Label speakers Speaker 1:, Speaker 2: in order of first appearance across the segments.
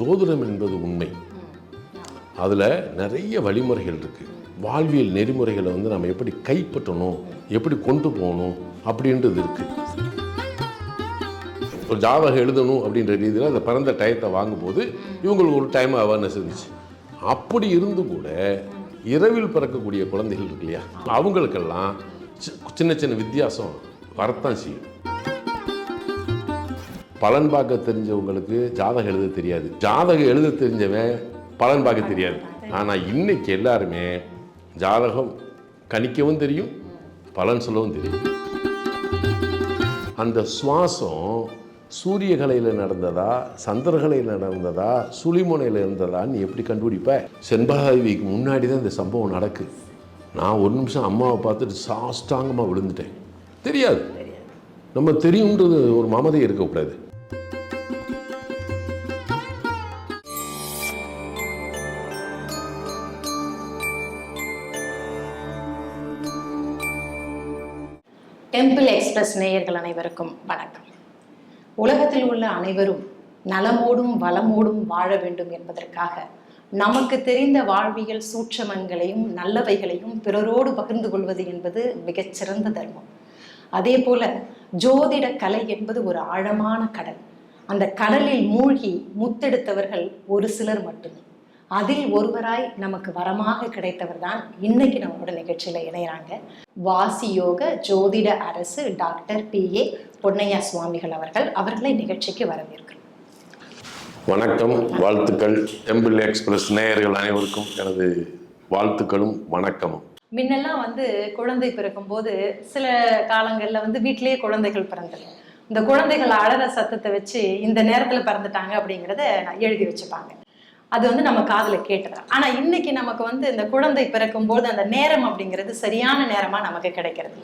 Speaker 1: ஜோதிடம் என்பது உண்மை. அதில் நிறைய வழிமுறைகள் இருக்குது வாழ்வியல் நெறிமுறைகளை வந்து நம்ம எப்படி கைப்பற்றணும் எப்படி கொண்டு போகணும் அப்படின்றது இருக்குது ஒரு ஜாதகம் எழுதணும் அப்படின்ற ரீதியில் அந்த பிறந்த டயத்தை வாங்கும்போது இவங்களுக்கு ஒரு டைம் அவேர்னஸ் இருந்துச்சு. அப்படி இருந்து கூட இரவில் பிறக்கக்கூடிய குழந்தைகள் இருக்கு இல்லையா? அவங்களுக்கெல்லாம் சி- சின்ன சின்ன வித்தியாசம் வரத்தான் செய்யும். பலன் பார்க்க தெரிஞ்சவங்களுக்கு ஜாதகம் எழுத தெரியாது. ஜாதகம் எழுத தெரிஞ்சவன் பலன் பார்க்க தெரியாது. ஆனால் இன்னைக்கு எல்லாருமே ஜாதகம் கணிக்கவும் தெரியும் பலன் சொல்லவும் தெரியும். அந்த சுவாசம் சூரியகலையில் நடந்ததா சந்திரகலையில் நடந்ததா சுழிமுனையில் இருந்ததா நீ எப்படி கண்டுபிடிப்ப? செண்பகாதேவிக்கு முன்னாடி தான் இந்த சம்பவம் நடக்கு. நான் ஒரு நிமிஷம் அம்மாவை பார்த்துட்டு சாஷ்டாங்கமாக விழுந்துட்டேன். தெரியாது. நம்ம தெரியுன்றது ஒரு மமதை இருக்கக்கூடாது.
Speaker 2: டெம்பிள் எக்ஸ்பிரஸ் நேயர்கள் அனைவருக்கும் வணக்கம். உலகத்தில் உள்ள அனைவரும் நலமோடும் வளமோடும் வாழ வேண்டும் என்பதற்காக நமக்கு தெரிந்த வாழ்வியல் சூட்சமங்களையும் நல்லவைகளையும் பிறரோடு பகிர்ந்து கொள்வது என்பது மிகச்சிறந்த தர்மம். அதே போல ஜோதிட கலை என்பது ஒரு ஆழமான கடல். அந்த கடலில் மூழ்கி முத்தெடுத்தவர்கள் ஒரு சிலர் மட்டுமே. அதில் ஒருவராய் நமக்கு வரமாக கிடைத்தவர் தான் இன்னைக்கு நம்மளோட நிகழ்ச்சியில இணையறாங்க. வாசி யோக ஜோதிட அரசு டாக்டர் பி ஏ பொன்னையா சுவாமிகள் அவர்கள் அவர்களை நிகழ்ச்சிக்கு வரவேற்கிறோம்.
Speaker 1: வணக்கம் வாழ்த்துக்கள். டெம்பிள் எக்ஸ்பிரஸ் நேயர்கள் அனைவருக்கும் எனது வாழ்த்துக்களும் வணக்கமும்.
Speaker 2: முன்னெல்லாம் வந்து குழந்தை பிறக்கும்போது சில காலங்கள்ல வந்து வீட்டிலேயே குழந்தைகள் பிறந்தது. இந்த குழந்தைகள் அழற சத்தத்தை வச்சு இந்த நேரத்துல பிறந்துட்டாங்க அப்படிங்கிறத எழுதி வச்சுப்பாங்க. அது வந்து நம்ம காதுல கேட்டது ஆனா இன்னைக்கு நமக்கு வந்து இந்த குழந்தை பிறக்கும்போது அந்த நேரம் அப்படிங்கிறது சரியான நேரமா நமக்கு கிடைக்கிறது.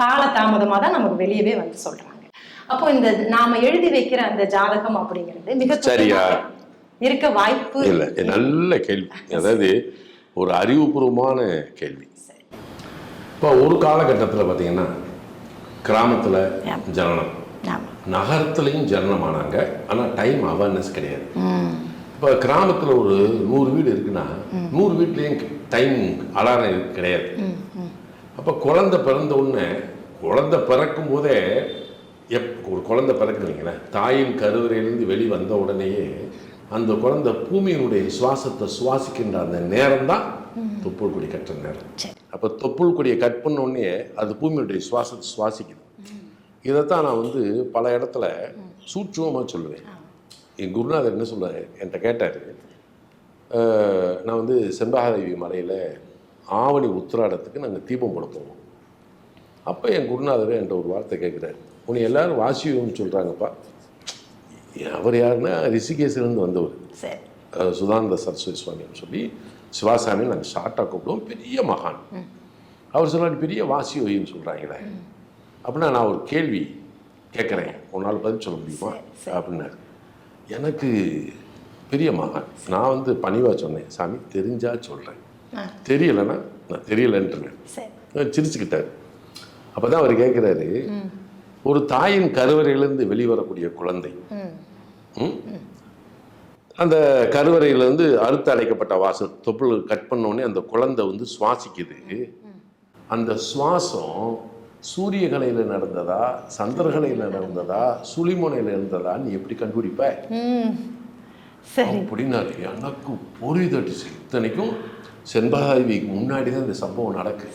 Speaker 2: கால தாமதமா தான் நமக்கு வெளியவே வந்து சொல்றாங்க. அப்போ இந்த நாம எழுதி வைக்கிற அந்த ஜாதகம் அப்படிங்கிறது மிக
Speaker 1: சரியா?
Speaker 2: இருக்க வாய்ப்பு
Speaker 1: இல்லை நல்ல கேள்வி. அதாவது ஒரு அறிவுபூர்வமான கேள்வி. இப்போ ஒரு காலகட்டத்தில் பார்த்தீங்கன்னா கிராமத்தில். ஜனனம். நகரத்துலையும் ஜனனமானாங்க. ஆனால் டைம் அவேர்னஸ் கிடையாது. இப்போ கிராமத்தில் ஒரு நூறு வீடு இருக்குன்னா நூறு வீட்லேயும் டைம் அலாரம் கிடையாது. அப்போ குழந்தை பிறந்த உடனே குழந்தை பிறக்கும் போதே எப் ஒரு குழந்தை பிறக்குறீங்களே தாயின் கருவறையிலேருந்து வெளி வந்த உடனேயே அந்த குழந்தை பூமியினுடைய சுவாசத்தை சுவாசிக்கின்ற அந்த நேரம் தான் தொப்புள் கொடி கட்டுற நேரம். அப்போ தொப்புள் கொடியை கட் பண்ண உடனே அது பூமியுடைய சுவாசத்தை சுவாசிக்குது. இதைத்தான் நான் வந்து பல இடத்துல சூட்சமாக சொல்லுவேன். என் குருநாதர் என்ன சொல்றாரு? என்கிட்ட கேட்டார். நான் வந்து செண்பகாதேவி மலையில் ஆவணி உத்திராடத்துக்கு நாங்கள் தீபம் போட போவோம். அப்போ என் குருநாதர் என்கிட்ட ஒரு வார்த்தை கேட்குறாரு உன்னை எல்லாரும் வாசியோன்னு சொல்கிறாங்கப்பா அவர் யாருன்னா ரிஷிகேசிலேருந்து வந்தவர். சுதானந்த சரஸ்வதி சுவாமின்னு சொல்லி சிவாசாமி நாங்கள் ஷார்ட்டாக கூப்பிடுவோம். பெரிய மகான். அவர் சொல்றாரு பெரிய வாசியோயின்னு சொல்கிறாங்களே அப்படின்னா நான் ஒரு கேள்வி கேட்குறேன் உன்னால் பதில் சொல்ல முடியுமா? அப்படின்னாரு. எனக்கு பெரிய மகான். நான் வந்து பணிவாக சொன்னேன் சாமி தெரிஞ்சா சொல்கிறேன். தெரியலைன்னா நான் தெரியலன்றேன்
Speaker 2: சரி.
Speaker 1: சிரிச்சுக்கிட்டார். அப்போ தான் அவர் கேட்குறாரு ஒரு தாயின் கருவறையிலேருந்து வெளிவரக்கூடிய குழந்தை? அந்த கருவறையிலேருந்து அறுத்து அடைக்கப்பட்ட வாசல் தொப்புள் கட் பண்ண உடனே அந்த குழந்தை வந்து சுவாசிக்குது. அந்த சுவாசம் சூரியகலையில் நடந்ததா சந்திரகலையில் நடந்ததா இருந்ததா நீ எப்படி கண்டுபிடிப்ப? அப்படின்னாரு எனக்கு புரிதடிச்சு இத்தனைக்கும் செண்பகாதேவிக்கு முன்னாடி தான் இந்த சம்பவம் நடக்கு.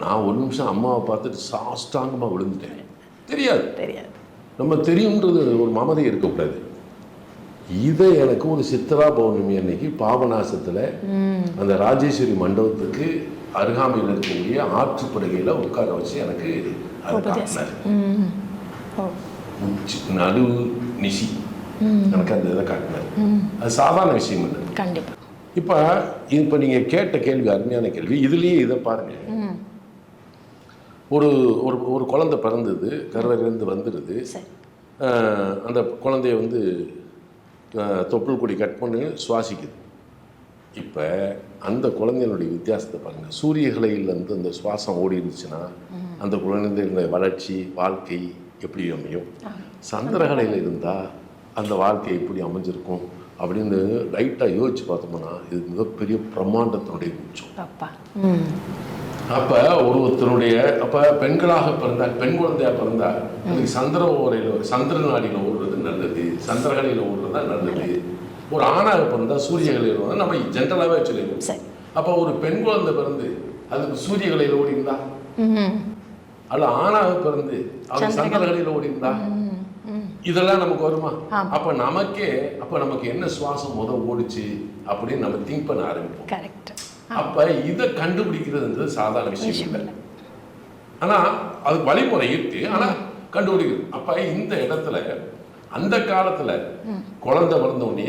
Speaker 1: நான் ஒரு நிமிஷம் அம்மாவை பார்த்துட்டு சாஷ்டாங்கமாக விழுந்துட்டேன். தெரியாது.
Speaker 2: தெரியாது.
Speaker 1: நம்ம தெரியுன்றது ஒரு மமதை இருக்கக்கூடாது. இதை எனக்கு ஒரு சித்ரா பௌர்ணமி அன்னைக்கு பாபநாசத்தில் அந்த ராஜேஸ்வரி மண்டபத்துக்கு அருகாமையில் இருக்கக்கூடிய ஆற்றுப்படுகையில் உட்கார வச்சு எனக்கு அதை காட்டினார். உச்சி நடுவு நிசி எனக்கு அந்த இதை காட்டினார். அது சாதாரண விஷயம் இல்லை.
Speaker 2: கண்டிப்பா.
Speaker 1: இப்போ இப்போ நீங்கள் கேட்ட கேள்வி அருமையான கேள்வி இதுலேயே இதை பாருங்க.
Speaker 2: ம்
Speaker 1: ஒரு ஒரு ஒரு குழந்தை பிறந்தது கருவறையிலேருந்து வந்துடுது அந்த குழந்தைய வந்து தொப்புள் கொடி கட் பண்ணி சுவாசிக்குது. இப்போ அந்த குழந்தையினுடைய வித்தியாசத்தை பாருங்கள் சூரியகலையிலேருந்து அந்த சுவாசம் ஓடி இருந்துச்சுன்னா அந்த குழந்தையினுடைய வளர்ச்சி வாழ்க்கை எப்படி அமையும்? சந்திரகலையில் இருந்தால் அந்த வாழ்க்கை எப்படி அமைஞ்சிருக்கும்? அப்படின்னு லைட்டாக யோசிச்சு பார்த்தோம்னா இது மிகப்பெரிய பிரம்மாண்டத்தினுடைய உச்சம்.
Speaker 2: அப்பா.
Speaker 1: அப்போ ஒருத்தருடைய அப்போ பெண்களாக பிறந்தால் பெண் குழந்தையாக பிறந்தால் அதுக்கு சந்திர ஓரையில் சந்திர நாடியில் ஓடுறது நல்லது. சந்திரகலையில் ஓடுறது தான் நல்லது. ஒரு ஆணாக பிறந்தால் சூரியகலையில் ஓடுறது நம்ம ஜென்ரலாகவே சொல்லிடுவோம் அப்போ ஒரு பெண் குழந்தை பிறந்து அதுக்கு சூரியகலையில் ஓடிருந்தா
Speaker 2: ம்
Speaker 1: அல்ல ஆணாக பிறந்து அவன் சந்திரகலையில் ஓடிருந்தா
Speaker 2: ம் ம்.
Speaker 1: இதெல்லாம் நமக்கு வருமா. அப்ப நமக்கே அப்ப நமக்கு என்ன சுவாசம் முத ஓடுச்சு அப்படின்னு நம்ம திங்க் பண்ண ஆரம்பிப்போம். அப்ப இதை கண்டுபிடிக்கிறதுன்றது சாதாரண விஷயம் இல்லை.
Speaker 2: இல்லை.
Speaker 1: ஆனா அது வழிமுறை இருக்கு. ஆனா கண்டுபிடிக்கிறது. அப்ப இந்த இடத்துல அந்த காலத்துல குழந்தை பிறந்த உடனே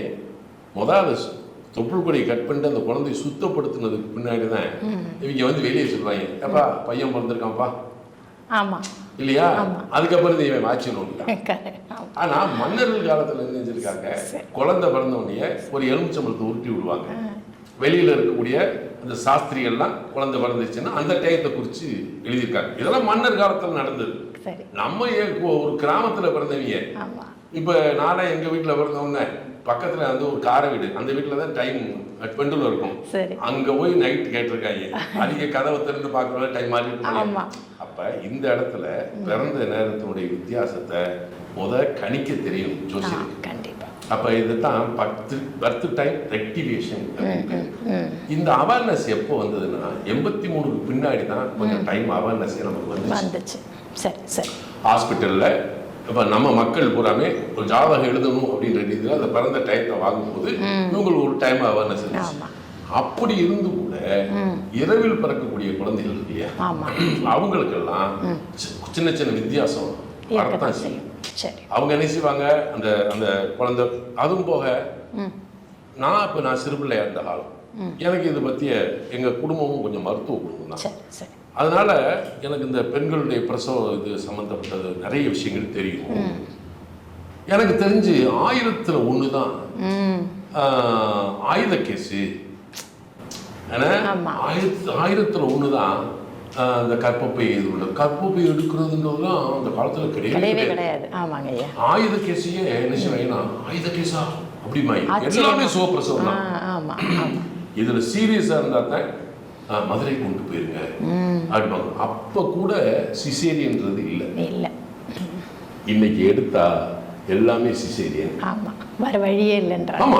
Speaker 1: முதல்ல தொப்புள் கொடியை கட் பண்ணிட்டு அந்த குழந்தைய சுத்தப்படுத்தினதுக்கு பின்னாடி தான் இவங்க வந்து வெளியே சொல்லுவாங்க ஏப்பா பையன் பிறந்திருக்கான்ப்பா.
Speaker 2: ஆமாம்
Speaker 1: இல்லையா. அதுக்கப்புறம்
Speaker 2: கரெக்ட். ஆமாம்
Speaker 1: ஆனா மன்னர்கள் காலத்துல என்ன செஞ்சிருக்காங்க? குழந்தை பிறந்த உடனே ஒரு எலுமிச்சம்பழத்தை உருட்டி விடுவாங்க. வெளியில இருக்கக்கூடிய அந்த சாஸ்திரிகள்லாம் குழந்தை பிறந்துச்சுன்னா அந்த டயத்தை குறித்து எழுதியிருக்காங்க. இதெல்லாம் மன்னர் காலத்துல நடந்தது. நம்ம ஒரு கிராமத்துல பிறந்தவங்க? இப்போ நானே எங்க வீட்டுல பிறந்த உடனே பக்கத்துல வந்து ஒரு கார வீடு. அந்த வீட்டுல தான் டைம் பெண்டுல இருக்கும். அங்க போய் நைட் கேட்டிருக்காங்க. அதிக கதவை திறந்து பார்க்கறத டைம் மாறி. அப்ப இந்த இடத்துல பிறந்த நேரத்தினுடைய வித்தியாசத்தை முத கணிக்க தெரியும்
Speaker 2: கண்டிப்பாக
Speaker 1: அப்ப இதுதான் பத்து பர்த் டைம் ரெக்டிவேஷன் இந்த அவேர்னஸ் எப்போ வந்ததுன்னா எண்பத்தி மூணுக்கு பின்னாடி தான் கொஞ்சம் டைம் அவேர்னஸ் நமக்கு வந்துச்சு.
Speaker 2: சரி சரி.
Speaker 1: ஹாஸ்பிட்டல்ல இப்போ நம்ம மக்கள் பூராமே ஒரு ஜாதகம் எழுதணும் அப்படின்ற ரீதியில் அந்த பிறந்த டயத்தை வாங்கும்போது இவங்களுக்கு ஒரு டைம் அவேர்னஸ் இருந்துச்சு. அப்படி இருந்து கூட இரவில் பிறக்கக்கூடிய குழந்தைகள் இல்லையா? அவங்களுக்கெல்லாம் சின்ன சின்ன வித்தியாசம் வரத்தான் செய்யும். அவங்க என்ன செய்வாங்க? அந்த அந்த குழந்தை அதுவும் போக நான் இப்போ நான் சிறுபிள்ளையா இருந்த காலம். எனக்கு இது பற்றிய எங்கள் குடும்பமும் கொஞ்சம் மருத்துவ குடும்பம் தான் அதனால எனக்கு இந்த பெண்களுடைய பிரசவ இது சம்மந்தப்பட்டது நிறைய விஷயங்கள் தெரியும். எனக்கு தெரிஞ்சு ஆயிரத்துல ஒன்று தான். ஆயுத கேஸு. ஏன்னா. ஆயிரத்து ஆயிரத்துல ஒன்று தான் இந்த கற்பப்பை இது உள்ள. கற்பப்பை எடுக்கிறதுன்றதுலாம் அந்த காலத்துல கிடையவே கிடையாது. ஆயுத கேஸையே என்ன செய்வாங்கன்னா ஆயுத கேஸா? அப்படிமா. எல்லாமே சுகப்பிரசவம்
Speaker 2: ஆ
Speaker 1: தான் இதுல சீரியஸா இருந்தா தான் மதுரை கொண்டு போயிருங்க. அப்படிம்பாங்க அப்ப கூட சிசேரியன்றது இல்லை.
Speaker 2: இல்லை.
Speaker 1: இன்னைக்கு எடுத்தா எல்லாமே சிசேரியன்.
Speaker 2: ஆமாம் வர வழியே இல்லைன்ற
Speaker 1: ஆமா.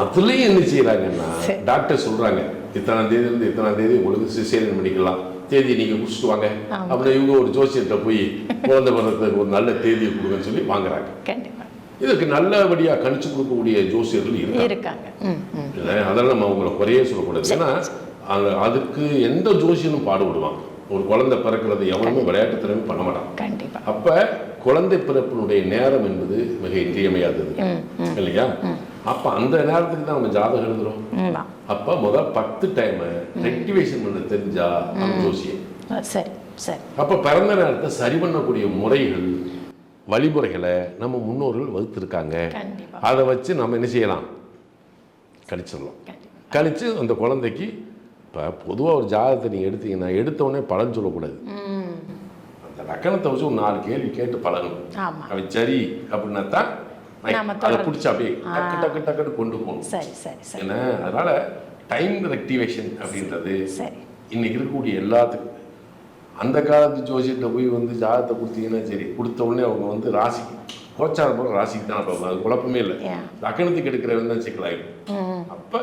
Speaker 1: அதுலயும் என்ன செய்யறாங்கன்னா
Speaker 2: சரி.
Speaker 1: டாக்டர் சொல்றாங்க இத்தனாம் தேதி இருந்து இத்தனாம் தேதி உங்களுக்கு சிசேரியன் பண்ணிக்கலாம். தேதி நீங்க குடிச்சிட்டு வாங்க. அப்புறம் இவங்க ஒரு ஜோசியர்கிட்ட போய் குழந்தை பிறந்ததுக்கு ஒரு நல்ல தேதியை கொடுங்கன்னு சொல்லி வாங்குறாங்க.
Speaker 2: கண்டிப்பாக
Speaker 1: இதற்கு நல்லபடியா கணிச்சு கொடுக்கக்கூடிய ஜோசியர்கள் இருக்காங்க. அதெல்லாம் நம்ம அவங்கள குறையே சொல்லக்கூடாது. ஏன்னா அது அதுக்கு எந்த ஜோசியனும் பாடுபடுவாங்க ஒரு குழந்தை பிறக்கிறது எவனுமே விளையாட்டுத்தனமே பண்ண மாட்டான்.
Speaker 2: கண்டிப்பாக
Speaker 1: அப்ப குழந்தை பிறப்பினுடைய நேரம் என்பது மிக இன்றியமையாதது இல்லையா? அப்ப அந்த நேரத்துக்கு தான் நம்ம ஜாதகம் எழுதுறோம். அப்ப முதல் பத்து டைம் ரெக்டிவேஷன் பண்ண தெரிஞ்சா நம்ம ஜோசியம்.
Speaker 2: சரி சரி.
Speaker 1: அப்ப பிறந்த நேரத்தை சரி பண்ணக்கூடிய முறைகள் வழிமுறைகளை நம்ம முன்னோர்கள் வகுத்திருக்காங்க. அதை வச்சு நம்ம என்ன செய்யலாம்?
Speaker 2: கண்டிப்பாக
Speaker 1: கணிச்சு அந்த குழந்தைக்கு இப்போ பொதுவாக ஒரு ஜாதகத்தை நீங்கள் எடுத்தீங்கன்னா எடுத்த உடனே பலன் சொல்லக்கூடாது. அந்த லக்கணத்தை வச்சு ஒரு நாலு கேள்வி கேட்டு பழகணும். அவன் சரி அப்படின்னா தான் அதை. பிடிச்சி அப்படியே டக்கு டக்கு டக்குன்னு கொண்டு போகணும்.
Speaker 2: சரி சரி சரி.
Speaker 1: ஏன்னா அதனால டைம் ரெக்டிவேஷன் அப்படின்றது இன்னைக்கு இருக்கக்கூடிய எல்லாத்துக்கும். அந்த காலத்து ஜோசியத்தை போய் வந்து ஜாதகத்தை கொடுத்தீங்கன்னா சரி கொடுத்த உடனே அவங்க வந்து ராசிக்கு கோச்சார போகிற ராசிக்கு தான் பார்ப்பாங்க அது குழப்பமே இல்லை. லக்கணத்துக்கு எடுக்கிறவன் தான் சிக்கலாயிடும். அப்போ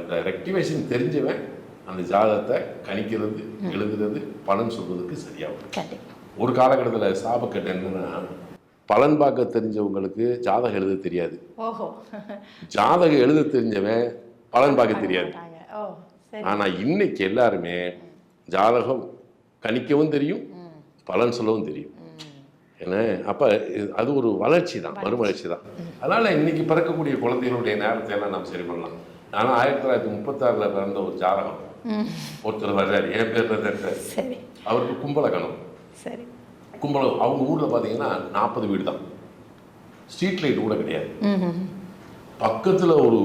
Speaker 1: அந்த ரெக்டிவேஷன் தெரிஞ்சவன் அந்த ஜாதகத்தை கணிக்கிறது எழுதுறது பலன் சொல்றதுக்கு சரியாகும் ஒரு காலகட்டத்தில் சாபக்கட்டு என்னன்னா பலன் பார்க்க தெரிஞ்சவங்களுக்கு ஜாதகம் எழுத தெரியாது. ஜாதகம் எழுத தெரிஞ்சவன் பலன் பார்க்க தெரியாது.
Speaker 2: மாட்டாங்க. ஓ சரி.
Speaker 1: ஆனா இன்னைக்கு எல்லாருமே ஜாதகம் கணிக்கவும் தெரியும் பலன் சொல்லவும் தெரியும். ஏன்னா அப்ப அது ஒரு வளர்ச்சி தான் மறுமலர்ச்சி தான். அதனால இன்னைக்கு பிறக்கக்கூடிய குழந்தைகளுடைய நேரத்தை எல்லாம் நாம் சரி பண்ணலாம். நான் ஆயிரத்தி தொள்ளாயிரத்தி முப்பத்தாறுல பிறந்த ஒரு ஜாதகம். ஒருத்தர் வர்றாரு என் பேர் இருக்காரு
Speaker 2: சரி.
Speaker 1: அவருக்கு கும்பலக்கணம்
Speaker 2: சரி.
Speaker 1: கும்பலம் அவங்க ஊர்ல பாத்தீங்கன்னா நாற்பது வீடு தான். ஸ்ட்ரீட் லைட் கூட கிடையாது. பக்கத்துல ஒரு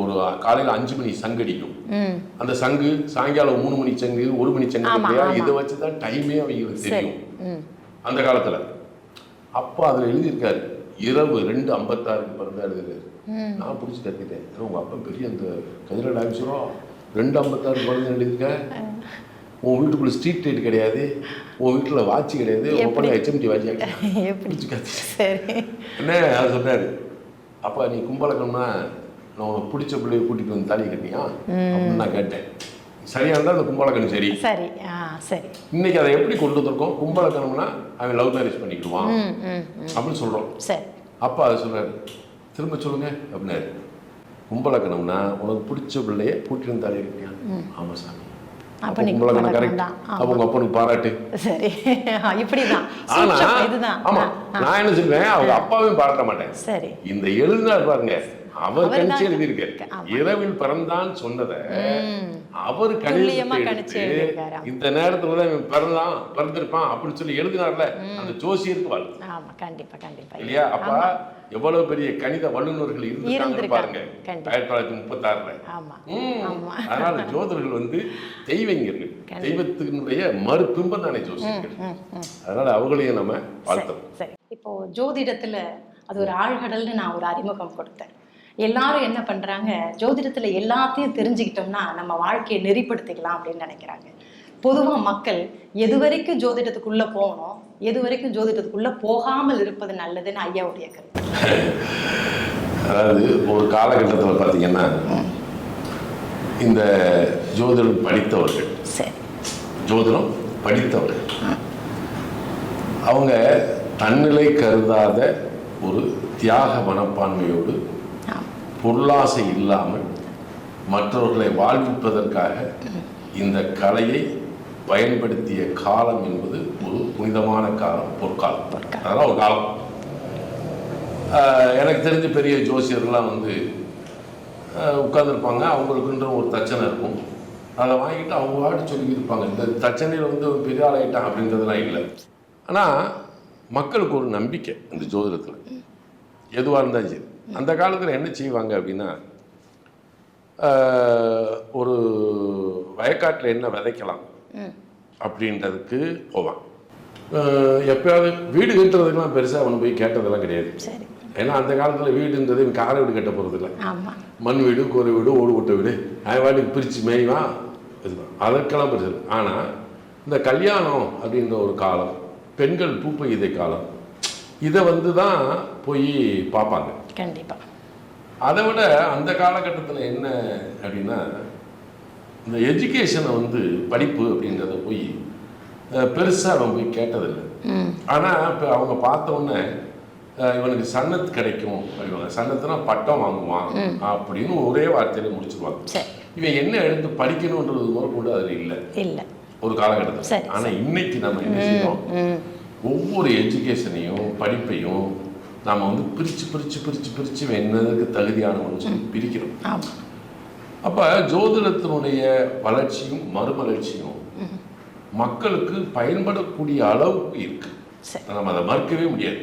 Speaker 1: ஒரு காலையில அஞ்சு மணி சங்கடிக்கும்
Speaker 2: ம்.
Speaker 1: அந்த சங்கு சாயங்காலம் மூணு மணி சங்கு ஒரு மணி சங்கு இல்லையா. இதை வச்சு தான் டைமே அவங்களுக்கு தெரியும். அந்த காலத்துல. அப்போ அதுல எழுதியிருக்காரு இரவு ரெண்டு ஐம்பத்தாறுக்கு பிறந்தா எழுதியிருக்காரு நான் பிடிச்சி கத்திட்டேன். உங்கள் அப்பா பெரிய அந்த கதிரட் ஆஃபீஸரோ ரெண்டு ஐம்பத்தாறு குழந்தை எழுதியிருக்க. உன் வீட்டுக்குள்ள ஸ்ட்ரீட் லைட் கிடையாது. உன் வீட்டில் வாட்ச் கிடையாது. பண்ண ஹெச்எம்டி வாட்ச்
Speaker 2: எப்படி?
Speaker 1: பிடிச்சி கத்தி
Speaker 2: சரி.
Speaker 1: என்ன? அது சொன்னார் அப்பா நீ கும்பலக்கம்னா நான் உனக்கு பிடிச்ச பிள்ளைய கூட்டிகிட்டு வந்து தாலி கட்டியா? அப்படின்னு நான் கேட்டேன். சரியா இருந்தால் அந்த கும்பலக்கணம் சரி.
Speaker 2: சரி. ஆ சரி.
Speaker 1: இன்னைக்கு அதை எப்படி கொண்டு வந்திருக்கோம்? கும்பலக்கணம்னா அவன் லவ் மேரேஜ் பண்ணிக்கிடுவான். அப்படின்னு சொல்கிறோம்
Speaker 2: சரி.
Speaker 1: அப்பா அதை சொல்றாரு திரும்ப சொல்லுங்க அப்படின்னாரு. கும்பலக்கணம்னா உனக்கு பிடிச்ச பிள்ளைய கூட்டிட்டு வந்து தாலி கட்டியா ஆமாம் சாமி.
Speaker 2: அப்ப
Speaker 1: அப்போ கும்பலக்கணம் கரெக்ட் அப்பனுக்கு பாராட்டு.
Speaker 2: சரி. இப்படிதான். இதுதான்.
Speaker 1: நான் என்ன சொல்றேன்? அவங்க அப்பாவையும் பாராட்ட மாட்டேன்.
Speaker 2: சரி.
Speaker 1: இந்த எழுதினார் பாருங்க அவர் கணிச்சு எழுதியிருக்காரு
Speaker 2: ஆமா.
Speaker 1: இரவில் பிறந்தான் சொன்னதை. அவர்
Speaker 2: கணிச்சு.
Speaker 1: இந்த நேரத்துல தான் பிறந்தான் பிறந்திருப்பான் அப்படின்னு சொல்லி எழுதினார்ல அந்த ஜோசியருக்கு வாழ்த்து.
Speaker 2: ஆமா கண்டிப்பா கண்டிப்பா.
Speaker 1: இல்லையா? அப்ப எவ்வளவு பெரிய கணித வல்லுநர்கள் இருந்திருக்காங்க. பாருங்க. ஆயிரத்தி தொள்ளாயிரத்தி முப்பத்தாறுல.
Speaker 2: ஆமா.
Speaker 1: ம்.
Speaker 2: ஆமா.
Speaker 1: அதனால ஜோதிடர்கள் வந்து தெய்வங்கர்கள் தெய்வத்தினுடைய மறுபிம்பம் தானே ஜோசியர்கள். அதனால அவங்களையும் நம்ம வாழ்த்தணும்.
Speaker 2: சரி. இப்போ ஜோதிடத்துல அது ஒரு ஆழ்கடல்னு நான் ஒரு அறிமுகம் கொடுத்தேன். எல்லாரும் என்ன பண்றாங்க? ஜோதிடத்துல எல்லாத்தையும் தெரிஞ்சுக்கிட்டோம்னா நம்ம வாழ்க்கையை நெறிப்படுத்திக்கலாம் அப்படின்னு நினைக்கிறாங்க. பொதுவா மக்கள் எது வரைக்கும் ஜோதிடத்துக்குள்ள போகணும் எது வரைக்கும் ஜோதிடத்துக்குள்ள போகாமல் இருப்பது நல்லதுன்னு ஐயாவுடைய கருத்து.
Speaker 1: அதாவது ஒரு காலகட்டத்தில் பார்த்தீங்கன்னா இந்த ஜோதிடம் படித்தவர்கள் ஜோதிடம் படித்தவர்கள் அவங்க தன்னிலை கருதாத ஒரு தியாக மனப்பான்மையோடு பொருளாசை இல்லாமல் மற்றவர்களை வாழ்விப்பதற்காக இந்த கலையை பயன்படுத்திய காலம் என்பது ஒரு புனிதமான காலம் பொற்காலம். அதெல்லாம் ஒரு காலம். எனக்கு தெரிஞ்ச பெரிய ஜோசியர்லாம் வந்து உட்காந்துருப்பாங்க அவங்களுக்குன்ற ஒரு தச்சனை இருக்கும். அதை வாங்கிட்டு அவங்க வாடி சொல்லியிருப்பாங்க. இந்த தச்சனையில் வந்து ஒரு பெரிய ஆளாயிட்டான் அப்படின்றதெல்லாம் இல்லை. ஆனால் மக்களுக்கு ஒரு நம்பிக்கை இந்த ஜோதிடத்தில். எதுவாக இருந்தாலும் சரி. அந்த காலத்தில் என்ன செய்வாங்க அப்படின்னா ஒரு வயக்காட்டில் என்ன விதைக்கலாம்? அப்படின்றதுக்கு போவான் எப்பயாவது வீடு கட்டுறதுக்கெல்லாம் பெருசாக அவனு போய் கேட்டதெல்லாம் கிடையாது.
Speaker 2: சரி.
Speaker 1: ஏன்னா அந்த காலத்தில் வீடுன்றது இவன் காரை வீடு கட்ட போகிறதில்ல
Speaker 2: ஆமா.
Speaker 1: மண் வீடு கோரை வீடு ஓடு ஓட்ட வீடு. அவன் வாட்டுக்கு பிரித்து மேய்வான் இதுதான் அதற்கெல்லாம் பெருசு இல்லை. ஆனால் இந்த கல்யாணம் அப்படின்ற ஒரு காலம் பெண்கள் பூப்பெய்தை காலம் இதை வந்து தான் போய் பார்ப்பாங்க
Speaker 2: கண்டிப்பா.
Speaker 1: அதை விட அந்த காலகட்டத்தில் என்ன அப்படின்னா இந்த எஜுகேஷனை வந்து படிப்பு அப்படின்றத போய் பெருசாக அவன் போய் கேட்டதில்லை. ஆனால் இப்போ அவங்க பார்த்த உடனே அஹ், இவனுக்கு சன்னத் கிடைக்கும். அப்படிவாங்க சன்னத்துனா பட்டம் வாங்குவான் அப்படின்னு ஒரே வார்த்தையில முடிச்சிருவாங்க.
Speaker 2: சரி.
Speaker 1: இவன் என்ன எடுத்து படிக்கணுன்றது முறை கொண்டு அதில் இல்லை.
Speaker 2: இல்லை.
Speaker 1: ஒரு காலகட்டத்தில். ஆனால் இன்னைக்கு நம்ம என்ன செய்யறோம்?
Speaker 2: ம்.
Speaker 1: ஒவ்வொரு எஜுகேஷனையும் படிப்பையும் நாம வந்து பிரித்து பிரித்து பிரித்து பிரித்து என்னதுக்கு தகுதியானவன்னு சொல்லி பிரிக்கிறோம். அப்போ ஜோதிடத்தினுடைய வளர்ச்சியும் மறுமலர்ச்சியும் மக்களுக்கு பயன்படக்கூடிய அளவுக்கு இருக்கு. நம்ம அதை மறுக்கவே முடியாது.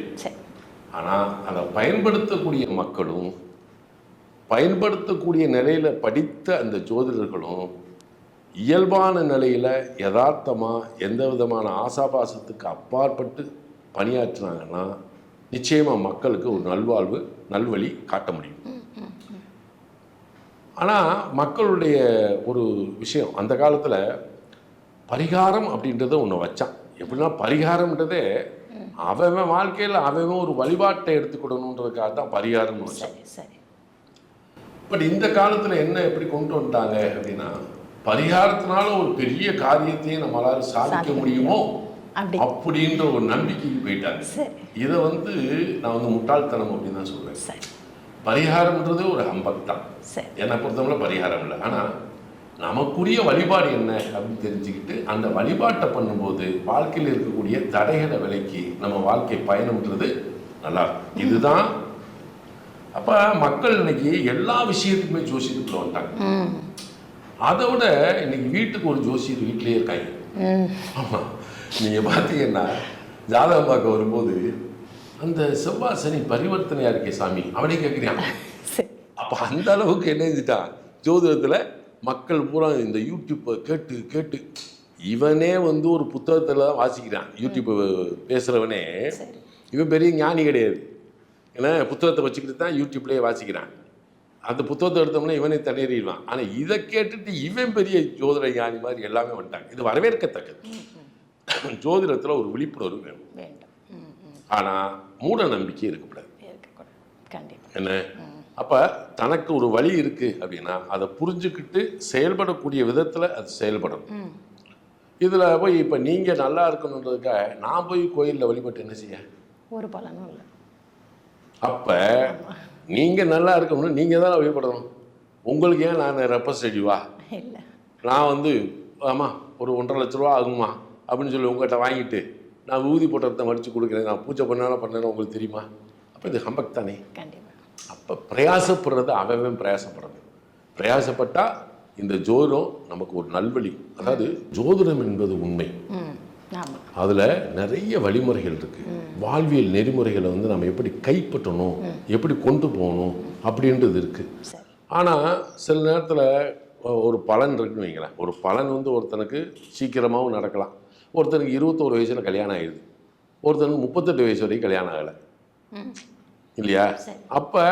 Speaker 1: ஆனால் அதை பயன்படுத்தக்கூடிய மக்களும் பயன்படுத்தக்கூடிய நிலையில படித்த அந்த ஜோதிடர்களும் இயல்பான நிலையில யதார்த்தமா எந்த விதமான ஆசாபாசத்துக்கு அப்பாற்பட்டு பணியாற்றினாங்கன்னா நிச்சயமா மக்களுக்கு ஒரு நல்வாழ்வு நல்வழி காட்ட முடியும். ஆனால் மக்களுடைய ஒரு விஷயம் அந்த காலத்தில் பரிகாரம் அப்படின்றத ஒன்று வச்சான். எப்படின்னா பரிகாரம்ன்றதே அவன் வாழ்க்கையில் அவன் ஒரு வழிபாட்டை எடுத்துக்கிடணுன்றதுக்காக தான் பரிகாரம்னு வச்சான். பட் இந்த காலத்தில் என்ன எப்படி கொண்டு வந்துட்டாங்க அப்படின்னா பரிகாரத்தினால ஒரு பெரிய காரியத்தையும் நம்மளால சாதிக்க முடியுமோ
Speaker 2: அப்படி.
Speaker 1: அப்படின்ற ஒரு நம்பிக்கைக்கு போயிட்டாங்க. இதை வந்து நான் வந்து முட்டாள்தனம் அப்படின்னு தான் சொல்றேன்
Speaker 2: சரி.
Speaker 1: பரிகாரம்ன்றது ஒரு ஹம்பக் தான் என்னை பொறுத்தவரை பரிகாரம் இல்லை. ஆனால் நமக்குரிய வழிபாடு என்ன அப்படின்னு தெரிஞ்சுக்கிட்டு அந்த வழிபாட்டை பண்ணும்போது வாழ்க்கையில் இருக்கக்கூடிய தடைகளை விலக்கி நம்ம வாழ்க்கை பயணம்ன்றது நல்லா இதுதான் அப்போ மக்கள் இன்னைக்கு எல்லா விஷயத்துக்குமே ஜோசியத்துக்குள்ள வந்துட்டாங்க.
Speaker 2: ம்.
Speaker 1: அதை விட இன்னைக்கு வீட்டுக்கு ஒரு ஜோசியர் வீட்டிலேயே இருக்காங்க. ஆமாம் நீங்கள் பார்த்தீங்கன்னா ஜாதகம் பார்க்க வரும்போது அந்த செவ்வாய் சனி பரிவர்த்தனையா இருக்கே சாமி? அவனே கேட்குறான் அப்போ அந்த அளவுக்கு என்ன செஞ்சுட்டான் ஜோதிடத்தில் மக்கள் பூரா இந்த யூடியூப்பை கேட்டு கேட்டு இவனே வந்து ஒரு புத்தகத்தில் தான் வாசிக்கிறான். யூடியூப் பேசுகிறவனே இவன் பெரிய ஞானி கிடையாது. ஏன்னா புத்தகத்தை வச்சுக்கிட்டு தான் யூடியூப்லேயே வாசிக்கிறான். அந்த புத்தகத்தை எடுத்தோம்னா இவனே தண்ணீறிடுவான் ஆனால் இதை கேட்டுட்டு இவன் பெரிய ஜோதிட ஞானி மாதிரி எல்லாமே வந்துட்டாங்க. இது வரவேற்கத்தக்கது. ஜோதிடத்தில் ஒரு விழிப்புணர்வு வேணும். ஆனால் மூட நம்பிக்கை இருக்கக்கூடாது. என்ன? அப்போ தனக்கு ஒரு வழி இருக்குது அப்படின்னா அதை புரிஞ்சுக்கிட்டு செயல்படக்கூடிய விதத்தில் அது செயல்படணும்.
Speaker 2: ம்.
Speaker 1: இதில் போய் இப்போ நீங்கள் நல்லா இருக்கணுன்றதுக்காக நான் போய் கோயிலில் வழிபட்டு என்ன செய்ய?
Speaker 2: ஒரு பலனும் இல்லை.
Speaker 1: அப்போ நீங்கள் நல்லா இருக்கணும்னு நீங்கள் தான் வழிபடணும். உங்களுக்கு ஏன் நான் ரெப்ரஸன்டேட்டிவா
Speaker 2: இல்லை.
Speaker 1: நான் வந்து ஆமாம் ஒரு ஒன்றரை லட்ச ரூபா ஆகுமா? அப்படின்னு சொல்லி உங்கள்கிட்ட வாங்கிட்டு நான் ஊதி போட்டத்தை மடித்து கொடுக்குறேன் நான் பூஜை பண்ணாலும் பண்ணேன்னு உங்களுக்கு தெரியுமா? அப்போ இது ஹம்பக் தானே? அப்போ பிரயாசப்படுறது அவன் பிரயாசப்படணும் பிரயாசப்பட்டால் இந்த ஜோதிடம் நமக்கு ஒரு நல்வழி. அதாவது ஜோதிடம் என்பது உண்மை. அதில் நிறைய வழிமுறைகள் இருக்கு. வாழ்வியல் நெறிமுறைகளை வந்து நம்ம எப்படி கைப்பற்றணும் எப்படி கொண்டு போகணும் அப்படின்றது இருக்கு.
Speaker 2: சரி.
Speaker 1: ஆனால் சில நேரத்தில் ஒரு பலன் இருக்குன்னு வைங்களேன். ஒரு பலன் வந்து ஒருத்தனுக்கு சீக்கிரமாகவும் நடக்கலாம். ஒருத்தனுக்கு இருபத்தோரு வயசில் கல்யாணம் ஆயிடுது. ஒருத்தனுக்கு முப்பத்தெட்டு வயசு வரைக்கும் கல்யாணம் ஆகலை. இல்லையா. அப்போ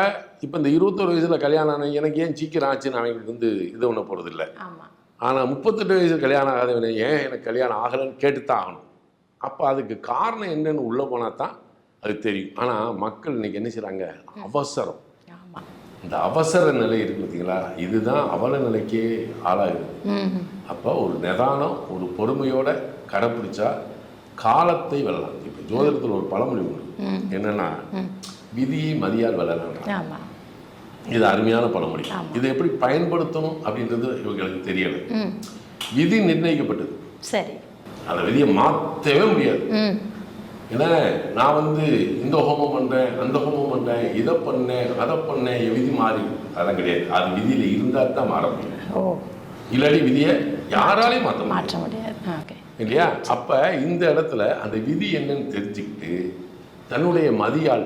Speaker 1: இப்போ இந்த இருபத்தோரு வயசில் கல்யாணம் ஆன எனக்கு ஏன் சீக்கிரம் ஆச்சுன்னு அவங்களுக்கு வந்து இது பண்ண போகிறது இல்லை
Speaker 2: ஆமாம்
Speaker 1: ஆனால் முப்பத்தெட்டு வயசு கல்யாணம் ஆகாதவனை ஏன் எனக்கு கல்யாணம் ஆகலைன்னு கேட்டு தான் ஆகணும். அப்போ அதுக்கு காரணம் என்னன்னு உள்ளே போனால் தான் அது தெரியும். ஆனால் மக்கள் இன்னைக்கு என்ன செய்கிறாங்க அவசரம். இந்த அவசர நிலை இருக்கு பார்த்தீங்களா இதுதான் அவல நிலைக்கே ஆளாகுது. அப்போ ஒரு நிதானம் ஒரு பொறுமையோட கடைப்பிடிச்சா காலத்தை வெல்லலாம். இப்போ ஜோதிடத்தில் ஒரு பழமொழி உண்டு. என்னன்னா விதியை மதியால் வெல்லலாம் இது அருமையான பழமொழி. இதை எப்படி பயன்படுத்தணும் அப்படின்றது இவங்களுக்கு தெரியலை. விதி நிர்ணயிக்கப்பட்டது.
Speaker 2: சரி.
Speaker 1: அந்த விதியை மாற்றவே முடியாது. ஏன்னா நான் வந்து இந்த ஹோமம் பண்ணுறேன் அந்த ஹோமம் பண்ணுறேன் இதை பண்ணேன் அதை பண்ணேன் விதி மாறி. அதெல்லாம் கிடையாது. அது விதியில் இருந்தால் தான் மாற முடியும். இல்லாட்டி விதியை யாராலையும் மாற்ற
Speaker 2: மாற்ற முடியாது.
Speaker 1: இல்லையா? அப்போ இந்த இடத்துல அந்த விதி என்னன்னு தெரிஞ்சுக்கிட்டு தன்னுடைய மதியால்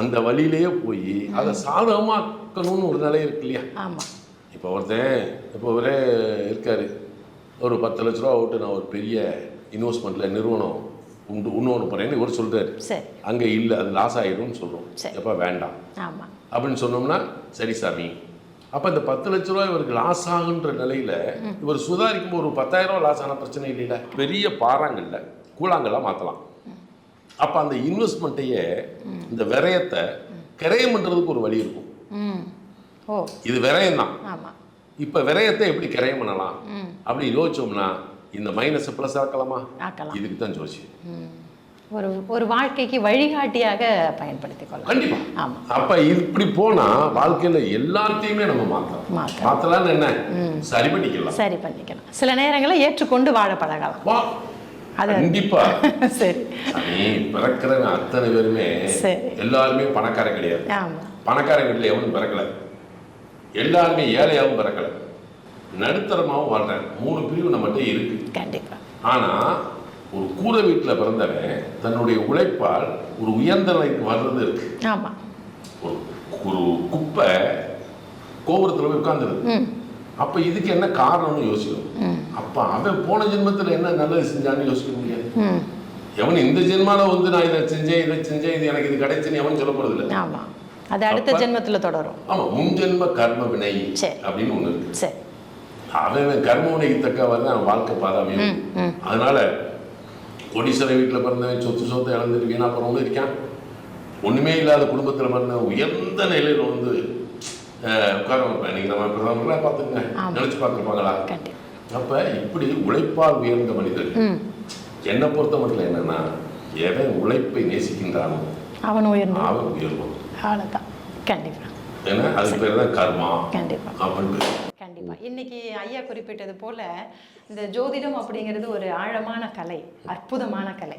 Speaker 1: அந்த வழியிலேயே போய் அதை சாதகமாக்கணும்னு ஒரு நிலை இருக்கு இல்லையா?
Speaker 2: ஆமாம்
Speaker 1: இப்போ ஒருத்தன் இப்போ ஒரே இருக்காரு. ஒரு பத்து லட்ச ரூபா விட்டு நான் ஒரு பெரிய இன்வெஸ்ட்மெண்ட்டில் நிறுவனம் உண்டு இன்னொன்று போகிறேன்னு இவர் சொல்கிறாரு அங்கே இல்லை அது லாஸ் ஆகிடும்னு சொல்கிறோம். எப்போ வேண்டாம்.
Speaker 2: ஆமாம்
Speaker 1: அப்படின்னு சொன்னோம்னா சரி சாமி அப்போ இந்த பத்து லட்ச ரூபா இவருக்கு லாஸ் ஆகுன்ற நிலையில் இவர் சுதாரிக்கும் ஒரு பத்தாயிரம் ரூபா லாஸ் ஆன பிரச்சனை இல்லைல்ல? பெரிய பாறாங்கல்ல. கூழாங்கல்ல மாற்றலாம் அப்போ அந்த இன்வெஸ்ட்மெண்ட்டையே இந்த விரயத்தை கிரயம் பண்ணுறதுக்கு ஒரு வழி இருக்கும். இது விரயம் தான் இப்போ விரயத்தை எப்படி கிரயம் பண்ணலாம்? அப்படி யோசிச்சோம்னா இந்த மைனஸை ப்ளஸ் ஆக்கலாமா? இதுக்கு தான் ஜோசியம்.
Speaker 2: ஒரு ஒரு வாழ்க்கைக்கு வழிகாட்டியாக பயன்படுத்திக் கொள்ளலாம்.
Speaker 1: கண்டிப்பா.
Speaker 2: ஆமாம்
Speaker 1: அப்ப இப்படி போனா வாழ்க்கையில எல்லாத்தையுமே நம்ம மாத்தலாம்.
Speaker 2: மாற்றலாம்
Speaker 1: மாத்தலாம்னு என்ன? சரி பண்ணிக்கலாம்.
Speaker 2: சரி பண்ணிக்கலாம். சில நேரங்களில் ஏற்றுக்கொண்டு வாழ பழகலாம். அது-
Speaker 1: கண்டிப்பா.
Speaker 2: சரி.
Speaker 1: நீ பிறக்கிறவன் அத்தனை பேருமே. எல்லாருமே பணக்காரன் கிடையாது. பணக்காரன் வீட்டில் எவனும் பிறக்கல. எல்லாருமே ஏழையாவும் பிறக்கல. நடுத்தரமாவும் வாழ்றாங்க மூணு பிரிவு நம்மகிட்ட இருக்கு.
Speaker 2: கண்டிப்பாக
Speaker 1: ஆனா ஒரு கூரை வீட்டில் பிறந்தவன் தன்னுடைய உழைப்பால் ஒரு உயர்ந்த நிலைக்கு வர்றது இருக்கு. ஒரு ஒரு குப்பை கோபுரத்தில் போய் உட்காந்துருது அப்போ இதுக்கு என்ன காரணம்னு யோசிக்கணும். அப்போ அவன் போன ஜென்மத்தில் என்ன நல்லது செஞ்சான்னு யோசிக்க முடியாது. எவன் இந்த ஜென்மால வந்து நான் இதை செஞ்சேன் இதை செஞ்சேன் இது எனக்கு இது கிடைச்சுன்னு எவன் சொல்ல போறது இல்லை
Speaker 2: அது அடுத்த ஜென்மத்தில் தொடரும்.
Speaker 1: ஆமாம் முன்ஜென்ம கர்ம வினை. அப்படின்னு ஒன்று இருக்கு.
Speaker 2: சரி.
Speaker 1: அவன் கர்ம வினைக்கு தக்கவாறு தான் அவன் வாழ்க்கை பாதாமே
Speaker 2: ம் ம்.
Speaker 1: அதனால கோடீஸ்வர வீட்டில் பிறந்தவன் சொத்து சொத்தை இழந்துட்டு வீணா போகிறவங்களும் இருக்கான். ஒன்றுமே இல்லாத குடும்பத்தில் பிறந்த உயர்ந்த நிலையில் வந்து உட்கார வைப்பேன். இன்னைக்கு நம்ம பிரதமர்லாம் பார்த்துங்க. நினச்சி பார்த்துருப்பாங்களா அப்போ இப்படி உழைப்பால் உயர்ந்த மனிதர் என்னை பொறுத்த மட்டும் என்னன்னா எவன் உழைப்பை நேசிக்கின்றானோ
Speaker 2: அவன் உயர்ந்து
Speaker 1: அவன் உயர்வான்.
Speaker 2: அவ்வளோதான் கண்டிப்பாக
Speaker 1: ஏன்னா அது பேர் தான் கர்மா.
Speaker 2: கண்டிப்பாக
Speaker 1: அப்படின்னு.
Speaker 2: கண்டிப்பா. இன்னைக்கு ஐயா குறிப்பிட்டது போல இந்த ஜோதிடம் அப்படிங்கிறது ஒரு ஆழமான கலை அற்புதமான கலை.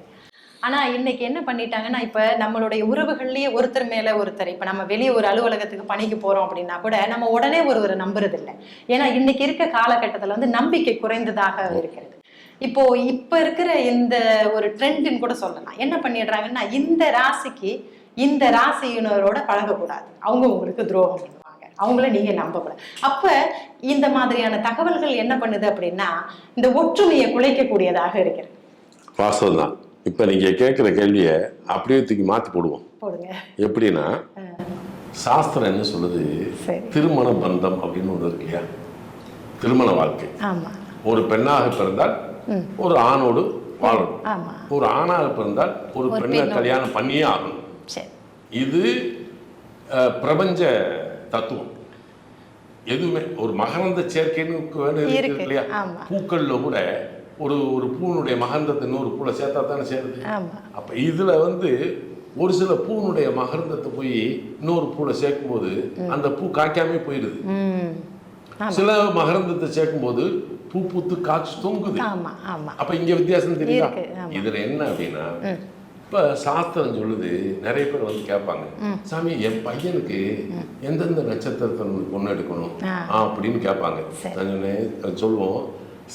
Speaker 2: ஆனா இன்னைக்கு என்ன பண்ணிட்டாங்கன்னா இப்ப நம்மளுடைய உறவுகள்லயே ஒருத்தர் மேல ஒருத்தர். இப்ப நம்ம வெளியே ஒரு அலுவலகத்துக்கு பணிக்கு போறோம் அப்படின்னா கூட நம்ம உடனே ஒருவரை நம்புறது இல்லை ஏன்னா இன்னைக்கு இருக்க காலகட்டத்துல வந்து நம்பிக்கை குறைந்ததாக இருக்கிறது. இப்போ இப்ப இருக்கிற இந்த ஒரு ட்ரெண்டுன்னு கூட சொல்லலாம். என்ன பண்ணிடுறாங்கன்னா இந்த ராசிக்கு இந்த ராசியினரோட பழகக்கூடாது. அவங்க உங்களுக்கு துரோகம் அவங்கள நீங்க நம்பக்கூடாது. அப்ப இந்த மாதிரியான தகவல்கள் என்ன பண்ணுது அப்படின்னா இந்த ஒற்றுமையை குலைக்கக்கூடியதாக இருக்கிறது.
Speaker 1: வாஸ்தவம் தான். இப்போ நீங்கள் கேட்குற கேள்வியை அப்படியே தூக்கி மாற்றி போடுவோம்.
Speaker 2: போடுங்க.
Speaker 1: எப்படின்னா சாஸ்திரம் என்ன சொல்லுது? திருமண பந்தம் அப்படின்னு ஒன்று இருக்கு இல்லையா? திருமண வாழ்க்கை. ஒரு பெண்ணாக பிறந்தால் ஒரு ஆணோடு வாழணும் ஒரு ஆணாக பிறந்தால் ஒரு பெண்ணை. கல்யாணம் பண்ணியே ஆகணும்.
Speaker 2: சரி.
Speaker 1: இது பிரபஞ்ச தத்துவம். எதுவுமே ஒரு மகரந்த சேர்க்கைன்னு இருக்கு இல்லையா. பூக்கள்ல கூட ஒரு ஒரு பூனுடைய மகரந்தத்தை இன்னொரு பூல சேர்த்தா தானே சேருது அப்ப இதுல வந்து ஒரு சில பூனுடைய மகரந்தத்தை போய் இன்னொரு பூல சேர்க்கும்போது அந்த பூ காய்க்காமே போயிடுது சில மகரந்தத்தை சேர்க்கும்போது பூ பூத்து காய்ச்சி தொங்குது. அப்ப இங்க வித்தியாசம் தெரியுதா. இதுல என்ன அப்படின்னா இப்ப சாஸ்திரம் சொல்லுது நிறைய பேர் வந்து கேட்பாங்க சாமி என் பையனுக்கு எந்தெந்த நட்சத்திரத்துல இருந்து பொண்ணு எடுக்கணும்? அப்படின்னு கேட்பாங்க. நான் சொன்னேன், சொல்லுவோம்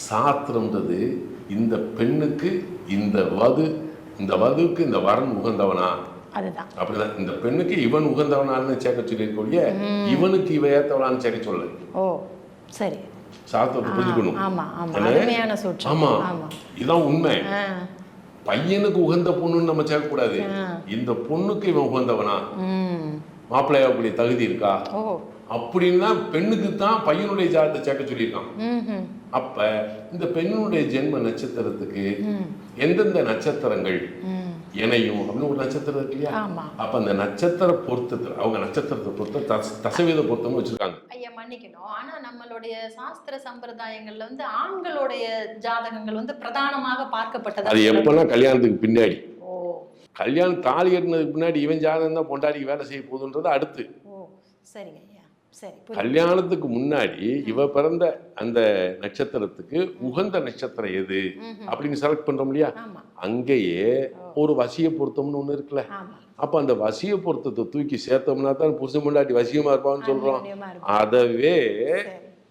Speaker 1: சாஸ்திரம்ன்றது இந்த பெண்ணுக்கு இந்த வது இந்த வதுவுக்கு இந்த வரன் உகந்தவனா?
Speaker 2: அதுதான்.
Speaker 1: அப்படிதான். இந்த பெண்ணுக்கு இவன் உகந்தவனான்னு சேர்க்க சொல்லியிருக்கக்கூடிய இவனுக்கு இவ ஏத்தவனான்னு சேர்க்க சொல்லு
Speaker 2: ஓ சரி.
Speaker 1: சாஸ்திரத்தை புரிஞ்சுக்கணும்.
Speaker 2: ஆமா ஆமா.
Speaker 1: என்ன?
Speaker 2: அருமையான சூட்சம்
Speaker 1: ஆமா.
Speaker 2: ஆமா.
Speaker 1: இதான் உண்மை. பையனுக்கு உகந்த பொண்ணுன்னு நம்ம சேர்க்கக்கூடாது. இந்த பொண்ணுக்கு இவன் உகந்தவனா?
Speaker 2: ம்.
Speaker 1: மாப்பிள்ளையாகக்கூடிய தகுதி இருக்கா? அப்படின்னா பெண்ணுக்கு தான் பையனுடைய ஜாதத்தை சேர்க்க சொல்லியிருக்கான். அப்ப இந்த பெண்ணுடைய ஜென்ம நட்சத்திரத்துக்கு எந்தெந்த நட்சத்திரங்கள் இணையும் அப்படின்னு ஒரு நட்சத்திரம் இருக்கு இல்லையா?
Speaker 2: ஆமா.
Speaker 1: அப்ப அந்த நட்சத்திர பொருத்தத்தில் அவங்க நட்சத்திரத்தை பொறுத்த தச- தசவீத பொருத்தம்னு வச்சிருக்காங்க.
Speaker 2: ஐயா மன்னிக்கணும். ஆனா நம்மளுடைய சாஸ்திர சம்பிரதாயங்கள்ல வந்து ஆண்களுடைய ஜாதகங்கள் வந்து பிரதானமாக பார்க்கப்பட்டதா?
Speaker 1: அது எப்பன்னா கல்யாணத்துக்கு பின்னாடி.
Speaker 2: ஓ.
Speaker 1: கல்யாணம் தாலி கட்டினதுக்கு பின்னாடி இவன் ஜாதகம் தான் பொண்டாடிக்கு வேலை செய்ய போகுதுன்றது அடுத்து.
Speaker 2: ஓ சரிங்க ஐயா. சரி புரியுது.
Speaker 1: கல்யாணத்துக்கு முன்னாடி இவ பிறந்த அந்த நட்சத்திரத்துக்கு உகந்த நட்சத்திரம் எது. அப்படின்னு செலக்ட் பண்றோம் இல்லையா?
Speaker 2: ஆமா.
Speaker 1: அங்கேயே ஒரு வசிய பொருத்தம்னு ஒண்ணு இருக்குல்ல. அப்ப அந்த வசிய பொருத்தத்தை தூக்கி சேர்த்தோம்னா தான் புருஷன் முன்னாடி வசியமா இருப்பான்னு
Speaker 2: இருக்கும்.
Speaker 1: அதவே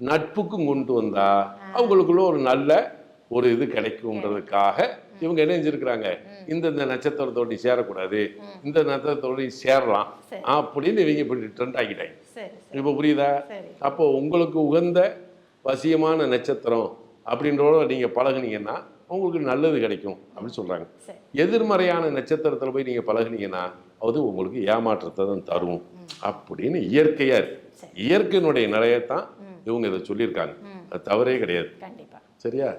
Speaker 1: நட்புக்கும் கொண்டு வந்தா அவங்களுக்குள்ள ஒரு நல்ல ஒரு இது கிடைக்கும்ன்றதுக்காக இவங்க என்ன செஞ்சிருக்கிறாங்க? இந்த இந்த நட்சத்திரத்தோட நீ சேரக்கூடாது இந்த நட்சத்திரத்தோட நீ சேரலாம்.
Speaker 2: சரி.
Speaker 1: அப்படின்னு இவங்க இப்படி ட்ரெண்ட்
Speaker 2: சரி
Speaker 1: இப்போ புரியுதா? அப்போ உங்களுக்கு உகந்த வசியமான நட்சத்திரம் அப்படின்றோட நீங்க பழகுனீங்கன்னா உங்களுக்கு நல்லது கிடைக்கும் அப்படின்னு சொல்றாங்க.
Speaker 2: சரி.
Speaker 1: எதிர்மறையான நட்சத்திரத்துல போய் நீங்க பழகுனீங்கன்னா அது உங்களுக்கு ஏமாற்றத்தை தான் தரும் அப்படின்னு இயற்கையா இருக்கு.
Speaker 2: சரி.
Speaker 1: இயற்கையினுடைய நிலையத்தான் இவங்க இதை சொல்லியிருக்காங்க. அது தவறே கிடையாது. சரியா.